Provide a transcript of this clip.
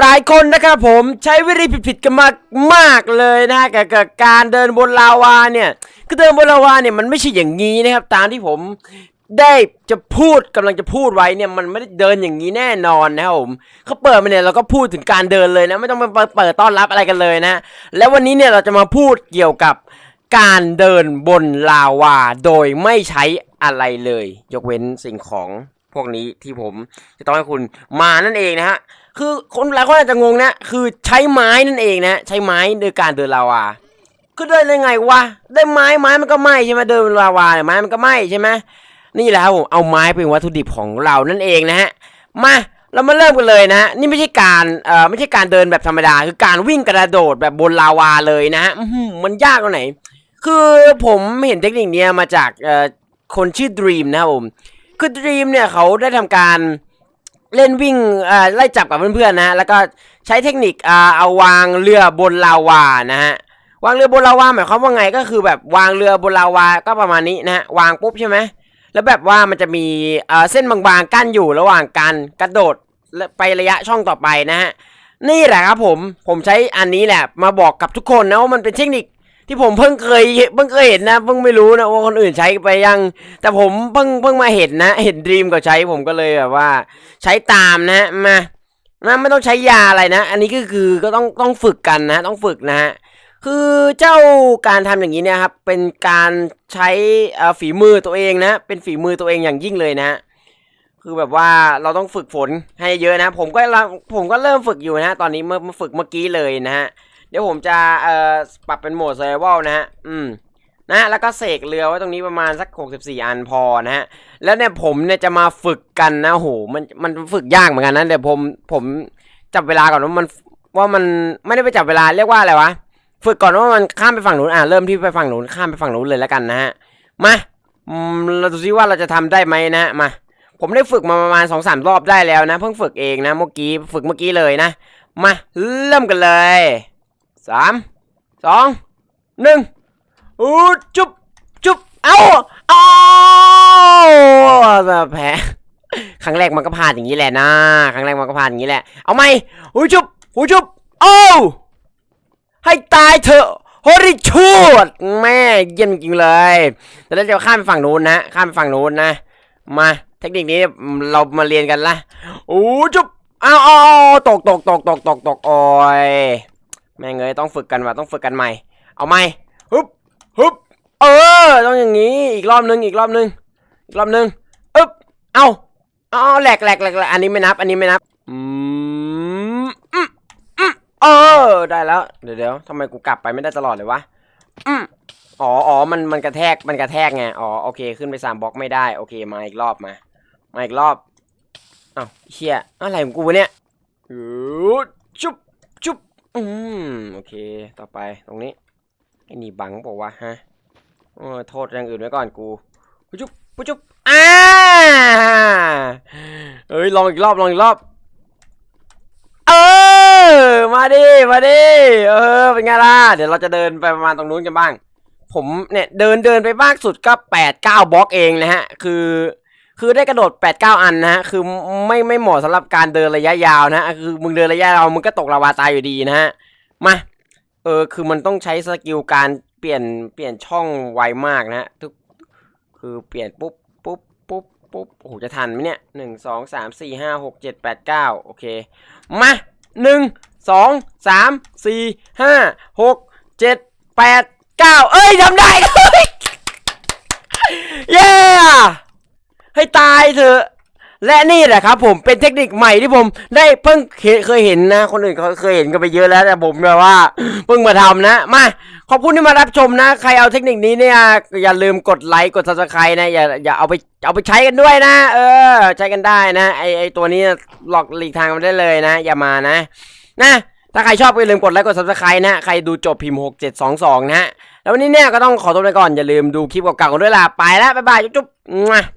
หลายคนนะครับผมใช้วิธีผิดๆกันมากมากเลยนะกับการเดินบนลาวาเนี่ยคือเดินบนลาวาเนี่ยมันไม่ใช่อย่างนี้นะครับ ตามที่ผมได้จะพูดกำลังจะพูดไว้เนี่ยมันไม่ได้เดินอย่างนี้แน่นอนนะครับผมเขาเปิดมาเนี่ยเราก็พูดถึงการเดินเลยนะไม่ต้องมาเปิดต้อนรับอะไรกันเลยนะ แล้ววันนี้เนี่ยเราจะมาพูดเกี่ยวกับการเดินบนลาวาโดยไม่ใช้อะไรเลย ยกเว้นสิ่งของ พวกนี้ที่ผมจะต้องให้คุณมานั่นเองนะฮะคือคนหลายคนอาจจะงงนะ คือใช้ไม้นั่นเองนะ ใช้ไม้ในการเดินลาวาคือเดินยังไงวะได้ไม้ไม้มันก็ไหม้ใช่ไหมเดินลาวาไม้มันก็ไหม้ใช่ไหมนี่แหละครับผมเอาไม้เป็นวัตถุดิบของเรานั่นเองนะฮะมาเรามาเริ่มกันเลยนะ นี่ไม่ใช่การเอ่อไม่ใช่การเดินแบบธรรมดา คือการวิ่งกระโดดแบบบนลาวาเลยนะฮะมันยากตรงไหน คือผมเห็นเทคนิคนี้มาจากเอ่อคนชื่อ Dream นะครับผม คือ Dream เนี่ยเขาได้ทำการเล่นวิ่งอ่อไล่จับกับเพื่อนๆนะแล้วก็ใช้เทคนิคอ่าเอาวางเรือบนลาวานะฮะวางเรือบนลาวาหมายความว่าไงก็คือแบบวางเรือบนลาวาก็ประมาณนี้นะฮะวางปุ๊บใช่ไหมแล้วแบบว่ามันจะมีเอ่อเส้นบางๆกั้นอยู่ระหว่างการกระโดดและไประยะช่องต่อไปนะฮะนี่แหละครับผมผมใช้อันนี้แหละมาบอกกับทุกคนนะว่ามันเป็นเทคนิค ที่ผมเพิ่งเคยเพิ่งเคยเห็นนะเพิ่งไม่รู้นะว่าคนอื่นใช้ไปยัง แต่ผมเพิ่งเพิ่งมาเห็นนะ เห็นดีมก็ใช้ผมก็เลยแบบว่า ใช้ตามนะมานะไม่ต้องใช้ยาอะไรนะ อันนี้ก็คือก็ต้องต้องฝึกกันนะ ต้องฝึกนะฮะคือเจ้าการทำอย่างนี้เนี่ยครับเป็นการใช้อ่ฝีมือตัวเองนะ เป็นฝีมือตัวเองอย่างยิ่งเลยนะคือแบบว่าเราต้องฝึกฝนให้เยอะนะ ผมก็ผมก็เริ่มฝึกอยู่นะ ตอนนี้เมื่อฝึกเมื่อกี้เลยนะฮะ เดี๋ยวผมจะเอ่อปรับเป็นโหมด s u r v i v a l นะฮะ อืมนะแล้วก็เสกเรือไว้ตรงนี้ประมาณสัก 64 อันพอนะฮะ แล้วเนี่ยผมเนี่ยจะมาฝึกกันนะโหมันมันฝึกยากเหมือนกันนะเดี๋ยวผมผมจับเวลาก่อนว่ามันว่ามันไม่ได้ไปจับเวลาเรียกว่าอะไรวะฝึกก่อนว่ามันข้ามไปฝั่งนู้นอะเริ่มที่ไปฝั่งนู้นข้ามไปฝั่งนู้นเลยแล้วกันนะฮะมาอืมเราดูซิว่าเราจะทำได้ไหมนะมาผมได้ฝึกมาประมาณสองสามรอบได้แล้วนะ เพิ่งฝึกเองนะเมื่อกี้ฝึกเมื่อกี้เลยนะมาเริ่มกันเลย สามสองหนึ่งอู้จุ๊บจุ๊บเอ้าเอ้าแบบแพ้ครั้งแรกมันก็พลาดอย่างนี้แหละนะ ครั้งแรกมันก็พลาดอย่างนี้แหละ เอาไหมหูจุ๊บหูจุ๊บโอ้าให้ตายเถอะโฮริชูดแม่เยี่ยมจริงเลยแล้วเราจะข้ามไปฝั่งนู้นนะข้ามไปฝั่งนู้นนะ มาเทคนิคนี้เรามาเรียนกันละอู้จุ๊บอ้าวอ้าวตกตกตกตกตกตกโอ้ย แม่งเอ้ยต้องฝึกกันว่ะต้องฝึกกันใหม่ เอาไหมฮึบฮึบเออ ต้องอย่างนี้อีกรอบนึงอีกรอบนึงอีกรอบนึงอึ๊บเอาเอาแหลกแหลกแหลกแหลกอันนี้ไม่นับ อันนี้ไม่นับอืมอืมอืมเออ ได้แล้ว เดี๋ยวเดี๋ยวทำไมกูกลับไปไม่ได้ตลอดเลยวะอืมอ๋ออ๋อมันมันกระแทกมันกระแทกไงอ๋อโอเคขึ้นไปสามบล็อกไม่ได้โอเคมาอีกรอบมามาอีกรอบอ้าวเชี่ยอะไรของกูวะเนี่ยอือจุ๊บจุ๊บ อืมโอเค ต่อไปตรงนี้ไอ้นี่บังบอกว่าฮะเออโทษอย่างอื่นไว้ก่อนกูปุจุบปุจุบอ่าเอ้ยลองอีกรอบลองอีกรอบเออมาดิมาดิเออเป็นไงล่ะเดี๋ยวเราจะเดินไปประมาณตรงนู้นกันบ้าง ผมเนี่ยเดินเดินไปมากสุดก็แปดเก้าบล็อกเองนะฮะ คือ คือได้กระโดด8ปดเก้าอันนะฮะ คือไม่ไม่เหมาะสำหรับการเดินระยะยาวนะ คือมึงเดินระยะยาวมึงก็ตกลาวาตายอยู่ดีนะฮะ มา เออ คือมันต้องใช้สกิลการเปลี่ยนเปลี่ยนช่องไวมากนะฮะทุก คือเปลี่ยนปุ๊บปุ๊บปุ๊บปุ๊บ โอ้โห จะทันไหมเนี่ยหนึ่งสองสามสี่ห้าหกเจ็ดแปดเก้าโอเค มาหนึ่งสองสามสี่ห้าหกเจ็ดแปดเก้าเอ้ยทำได้เลย เย้ ให้ตายเถอะ และนี่แหละครับผมเป็นเทคนิคใหม่ที่ผม ได้เพิ่งเคยเห็นนะ คนอื่นเขาเคยเห็นกันไปเยอะแล้วแต่ผมแบบว่าเพิ่งมาทำนะ มาขอบคุณที่มารับชมนะ ใครเอาเทคนิคนี้เนี่ยอย่าลืมกดไลค์กดซับสไครต์นะอย่าอย่าเอาไปเอาไปใช้กันด้วยนะ เออ ใช้กันได้นะไอไอตัวนี้หลอกหลีกทางมันได้เลยนะ อย่ามานะ นะถ้าใครชอบก็อย่าลืมกดไลค์กดซับสไครต์นะ ใครดูจบพิมพ์หกเจ็ดสองสองนะ แล้ววันนี้เนี่ยก็ต้องขอตัวไปก่อน อย่าลืมดูคลิปเก่าๆด้วยล่ะ ไปแล้ว บ๊ายบาย จุ๊บๆ